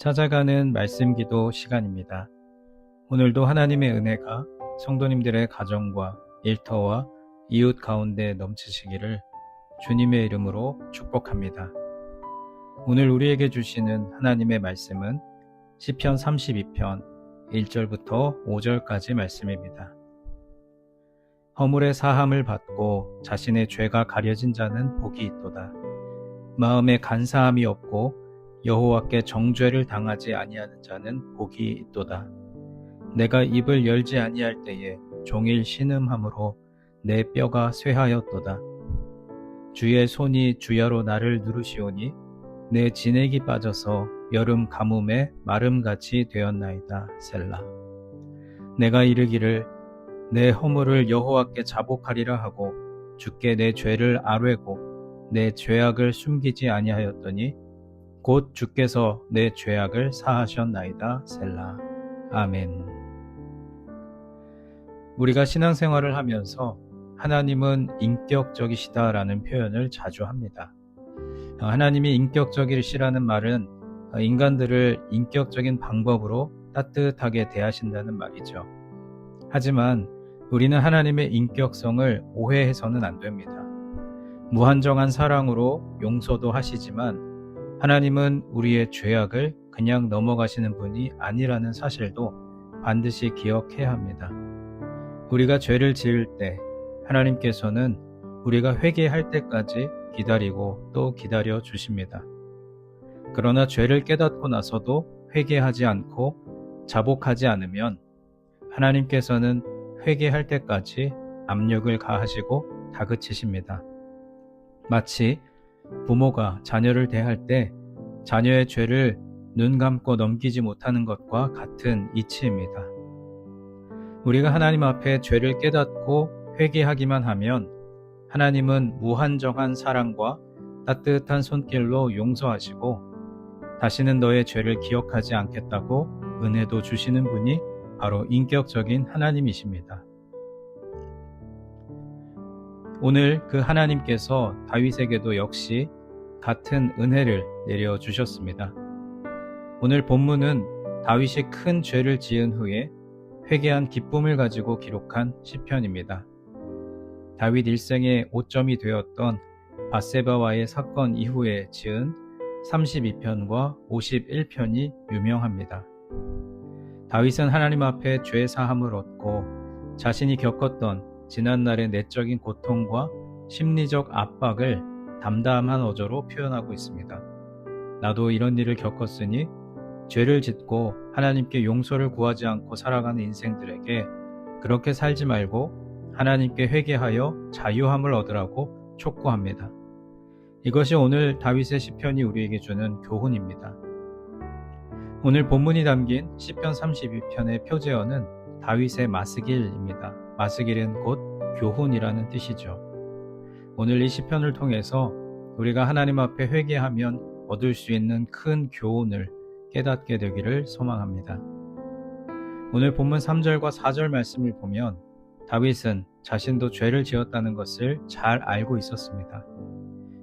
찾아가는 말씀 기도 시간입니다. 오늘도 하나님의 은혜가 성도님들의 가정과 일터와 이웃 가운데 넘치시기를 주님의 이름으로 축복합니다. 오늘 우리에게 주시는 하나님의 말씀은 시편 32편 1절부터 5절까지 말씀입니다. 허물의 사함을 받고 자신의 죄가 가려진 자는 복이 있도다. 마음에 간사함이 없고 여호와께 정죄를 당하지 아니하는 자는 복이 있도다. 내가 입을 열지 아니할 때에 종일 신음함으로 내 뼈가 쇠하였도다. 주의 손이 주야로 나를 누르시오니 내 진액이 빠져서 여름 가뭄에 마름같이 되었나이다. 셀라. 내가 이르기를 내 허물을 여호와께 자복하리라 하고 주께 내 죄를 아뢰고 내 죄악을 숨기지 아니하였더니 곧 주께서 내 죄악을 사하셨나이다. 셀라. 아멘. 우리가 신앙생활을 하면서 하나님은 인격적이시다라는 표현을 자주 합니다. 하나님이 인격적이시라는 말은 인간들을 인격적인 방법으로 따뜻하게 대하신다는 말이죠. 하지만 우리는 하나님의 인격성을 오해해서는 안 됩니다. 무한정한 사랑으로 용서도 하시지만 하나님은 우리의 죄악을 그냥 넘어가시는 분이 아니라는 사실도 반드시 기억해야 합니다. 우리가 죄를 지을 때 하나님께서는 우리가 회개할 때까지 기다리고 또 기다려 주십니다. 그러나 죄를 깨닫고 나서도 회개하지 않고 자복하지 않으면 하나님께서는 회개할 때까지 압력을 가하시고 다그치십니다. 마치 부모가 자녀를 대할 때 자녀의 죄를 눈 감고 넘기지 못하는 것과 같은 이치입니다. 우리가 하나님 앞에 죄를 깨닫고 회개하기만 하면 하나님은 무한정한 사랑과 따뜻한 손길로 용서하시고 다시는 너의 죄를 기억하지 않겠다고 은혜도 주시는 분이 바로 인격적인 하나님이십니다. 오늘 그 하나님께서 다윗에게도 역시 같은 은혜를 내려 주셨습니다. 오늘 본문은 다윗이 큰 죄를 지은 후에 회개한 기쁨을 가지고 기록한 시편입니다. 다윗 일생의 오점이 되었던 바세바와의 사건 이후에 지은 32편과 51편이 유명합니다. 다윗은 하나님 앞에 죄 사함을 얻고 자신이 겪었던 지난날의 내적인 고통과 심리적 압박을 담담한 어조로 표현하고 있습니다. 나도 이런 일을 겪었으니 죄를 짓고 하나님께 용서를 구하지 않고 살아가는 인생들에게 그렇게 살지 말고 하나님께 회개하여 자유함을 얻으라고 촉구합니다. 이것이 오늘 다윗의 시편이 우리에게 주는 교훈입니다. 오늘 본문이 담긴 시편 32편의 표제어는 다윗의 마스길입니다. 마스길은 곧 교훈이라는 뜻이죠. 오늘 이 시편을 통해서 우리가 하나님 앞에 회개하면 얻을 수 있는 큰 교훈을 깨닫게 되기를 소망합니다. 오늘 본문 3절과 4절 말씀을 보면 다윗은 자신도 죄를 지었다는 것을 잘 알고 있었습니다.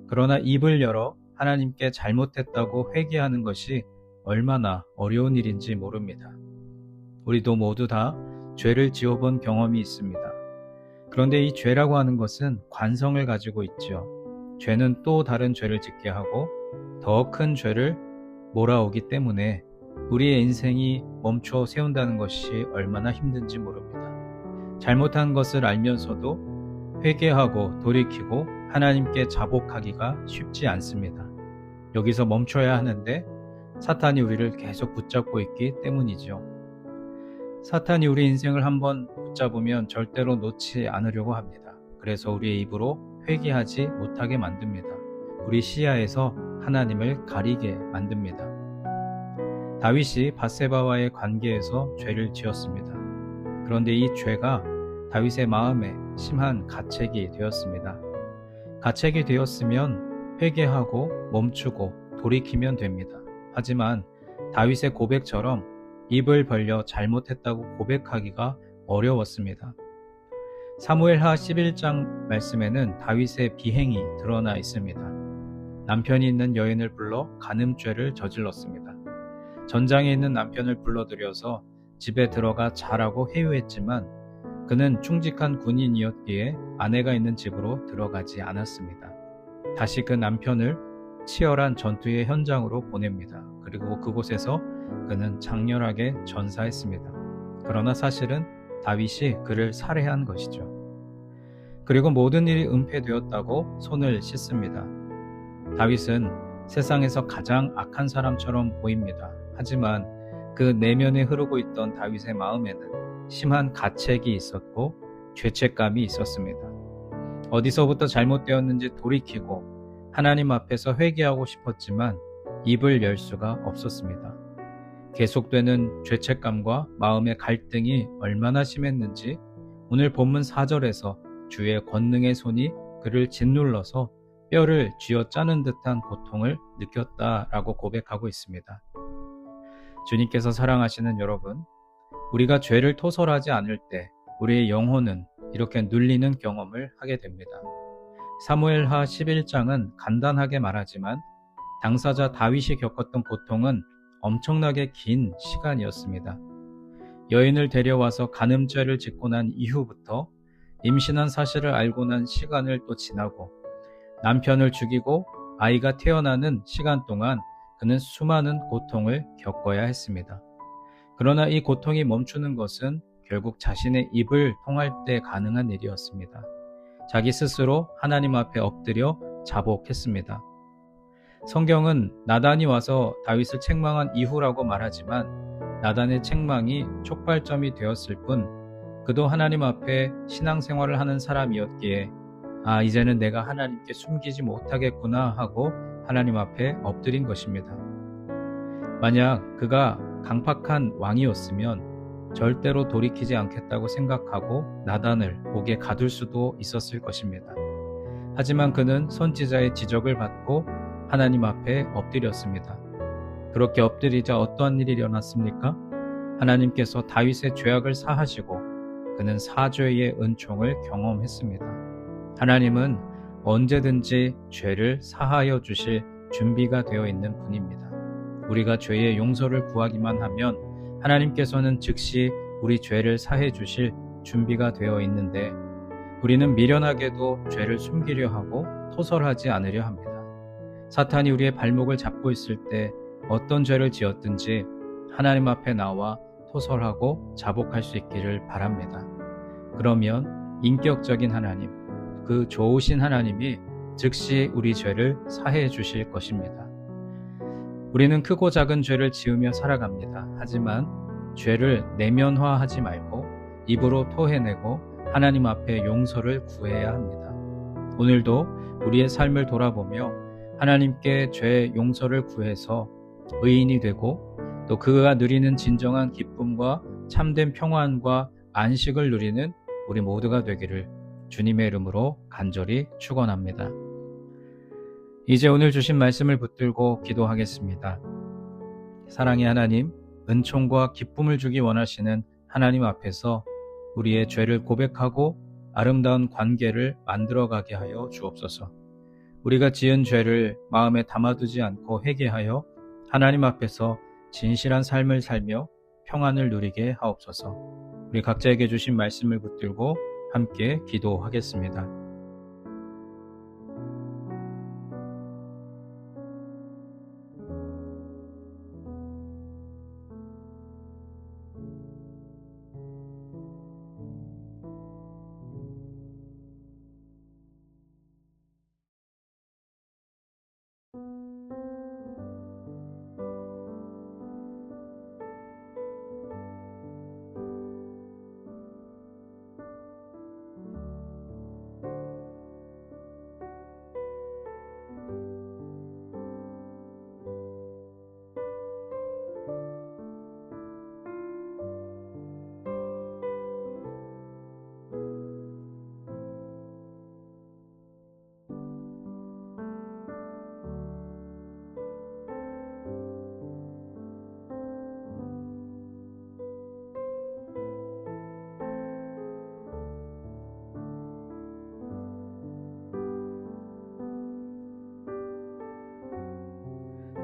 그러나 입을 열어 하나님께 잘못했다고 회개하는 것이 얼마나 어려운 일인지 모릅니다. 우리도 모두 다 죄를 지어본 경험이 있습니다. 그런데 이 죄라고 하는 것은 관성을 가지고 있죠. 죄는 또 다른 죄를 짓게 하고 더 큰 죄를 몰아오기 때문에 우리의 인생이 멈춰 세운다는 것이 얼마나 힘든지 모릅니다. 잘못한 것을 알면서도 회개하고 돌이키고 하나님께 자복하기가 쉽지 않습니다. 여기서 멈춰야 하는데 사탄이 우리를 계속 붙잡고 있기 때문이죠. 사탄이 우리 인생을 한번 붙잡으면 절대로 놓지 않으려고 합니다. 그래서 우리의 입으로 회개하지 못하게 만듭니다. 우리 시야에서 하나님을 가리게 만듭니다. 다윗이 바세바와의 관계에서 죄를 지었습니다. 그런데 이 죄가 다윗의 마음에 심한 가책이 되었습니다. 가책이 되었으면 회개하고 멈추고 돌이키면 됩니다. 하지만 다윗의 고백처럼 입을 벌려 잘못했다고 고백하기가 어려웠습니다. 사무엘하 11장 말씀에는 다윗의 비행이 드러나 있습니다. 남편이 있는 여인을 불러 간음죄를 저질렀습니다. 전장에 있는 남편을 불러들여서 집에 들어가 자라고 회유했지만 그는 충직한 군인이었기에 아내가 있는 집으로 들어가지 않았습니다. 다시 그 남편을 치열한 전투의 현장으로 보냅니다. 그리고 그곳에서 그는 장렬하게 전사했습니다. 그러나 사실은 다윗이 그를 살해한 것이죠. 그리고 모든 일이 은폐되었다고 손을 씻습니다. 다윗은 세상에서 가장 악한 사람처럼 보입니다. 하지만 그 내면에 흐르고 있던 다윗의 마음에는 심한 가책이 있었고 죄책감이 있었습니다. 어디서부터 잘못되었는지 돌이키고 하나님 앞에서 회개하고 싶었지만 입을 열 수가 없었습니다. 계속되는 죄책감과 마음의 갈등이 얼마나 심했는지 오늘 본문 4절에서 주의 권능의 손이 그를 짓눌러서 뼈를 쥐어 짜는 듯한 고통을 느꼈다라고 고백하고 있습니다. 주님께서 사랑하시는 여러분, 우리가 죄를 토설하지 않을 때 우리의 영혼은 이렇게 눌리는 경험을 하게 됩니다. 사무엘하 11장은 간단하게 말하지만 당사자 다윗이 겪었던 고통은 엄청나게 긴 시간이었습니다. 여인을 데려와서 간음죄를 짓고 난 이후부터 임신한 사실을 알고 난 시간을 또 지나고 남편을 죽이고 아이가 태어나는 시간 동안 그는 수많은 고통을 겪어야 했습니다. 그러나 이 고통이 멈추는 것은 결국 자신의 입을 통할 때 가능한 일이었습니다. 자기 스스로 하나님 앞에 엎드려 자복했습니다. 성경은 나단이 와서 다윗을 책망한 이후라고 말하지만 나단의 책망이 촉발점이 되었을 뿐 그도 하나님 앞에 신앙생활을 하는 사람이었기에 아, 이제는 내가 하나님께 숨기지 못하겠구나 하고 하나님 앞에 엎드린 것입니다. 만약 그가 강팍한 왕이었으면 절대로 돌이키지 않겠다고 생각하고 나단을 옥에 가둘 수도 있었을 것입니다. 하지만 그는 선지자의 지적을 받고 하나님 앞에 엎드렸습니다. 그렇게 엎드리자 어떠한 일이 일어났습니까? 하나님께서 다윗의 죄악을 사하시고 그는 사죄의 은총을 경험했습니다. 하나님은 언제든지 죄를 사하여 주실 준비가 되어 있는 분입니다. 우리가 죄의 용서를 구하기만 하면 하나님께서는 즉시 우리 죄를 사해 주실 준비가 되어 있는데 우리는 미련하게도 죄를 숨기려 하고 토설하지 않으려 합니다. 사탄이 우리의 발목을 잡고 있을 때 어떤 죄를 지었든지 하나님 앞에 나와 토설하고 자복할 수 있기를 바랍니다. 그러면 인격적인 하나님, 그 좋으신 하나님이 즉시 우리 죄를 사해 주실 것입니다. 우리는 크고 작은 죄를 지으며 살아갑니다. 하지만 죄를 내면화하지 말고 입으로 토해내고 하나님 앞에 용서를 구해야 합니다. 오늘도 우리의 삶을 돌아보며 하나님께 죄 용서를 구해서 의인이 되고 또 그가 누리는 진정한 기쁨과 참된 평안과 안식을 누리는 우리 모두가 되기를 주님의 이름으로 간절히 축원합니다. 이제 오늘 주신 말씀을 붙들고 기도하겠습니다. 사랑의 하나님, 은총과 기쁨을 주기 원하시는 하나님 앞에서 우리의 죄를 고백하고 아름다운 관계를 만들어가게 하여 주옵소서. 우리가 지은 죄를 마음에 담아두지 않고 회개하여 하나님 앞에서 진실한 삶을 살며 평안을 누리게 하옵소서. 우리 각자에게 주신 말씀을 붙들고 함께 기도하겠습니다.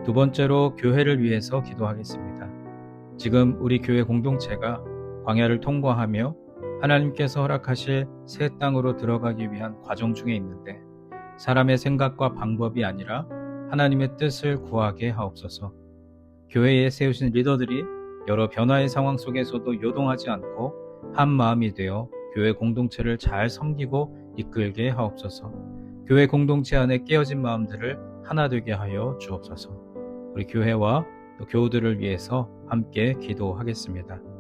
두 번째로 교회를 위해서 기도하겠습니다. 지금 우리 교회 공동체가 광야를 통과하며 하나님께서 허락하실 새 땅으로 들어가기 위한 과정 중에 있는데 사람의 생각과 방법이 아니라 하나님의 뜻을 구하게 하옵소서. 교회에 세우신 리더들이 여러 변화의 상황 속에서도 요동하지 않고 한 마음이 되어 교회 공동체를 잘 섬기고 이끌게 하옵소서. 교회 공동체 안에 깨어진 마음들을 하나 되게 하여 주옵소서. 우리 교회와 또 교우들을 위해서 함께 기도하겠습니다.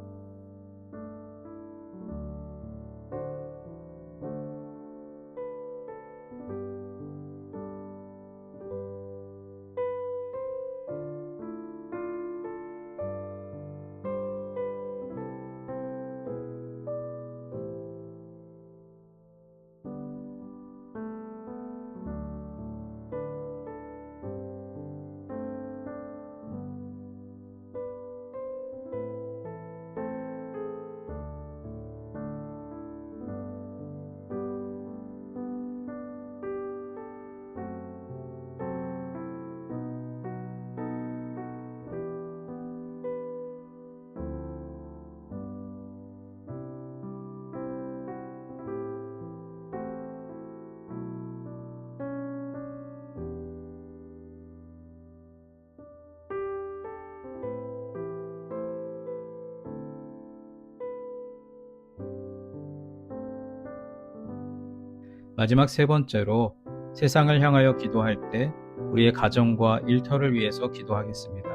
마지막 세 번째로 세상을 향하여 기도할 때 우리의 가정과 일터를 위해서 기도하겠습니다.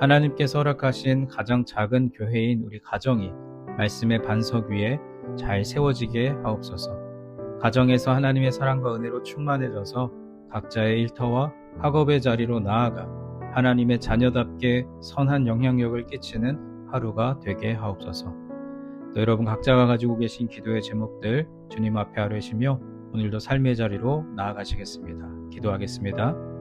하나님께서 허락하신 가장 작은 교회인 우리 가정이 말씀의 반석 위에 잘 세워지게 하옵소서. 가정에서 하나님의 사랑과 은혜로 충만해져서 각자의 일터와 학업의 자리로 나아가 하나님의 자녀답게 선한 영향력을 끼치는 하루가 되게 하옵소서. 또 여러분 각자가 가지고 계신 기도의 제목들 주님 앞에 아뢰시며 오늘도 삶의 자리로 나아가시겠습니다. 기도하겠습니다.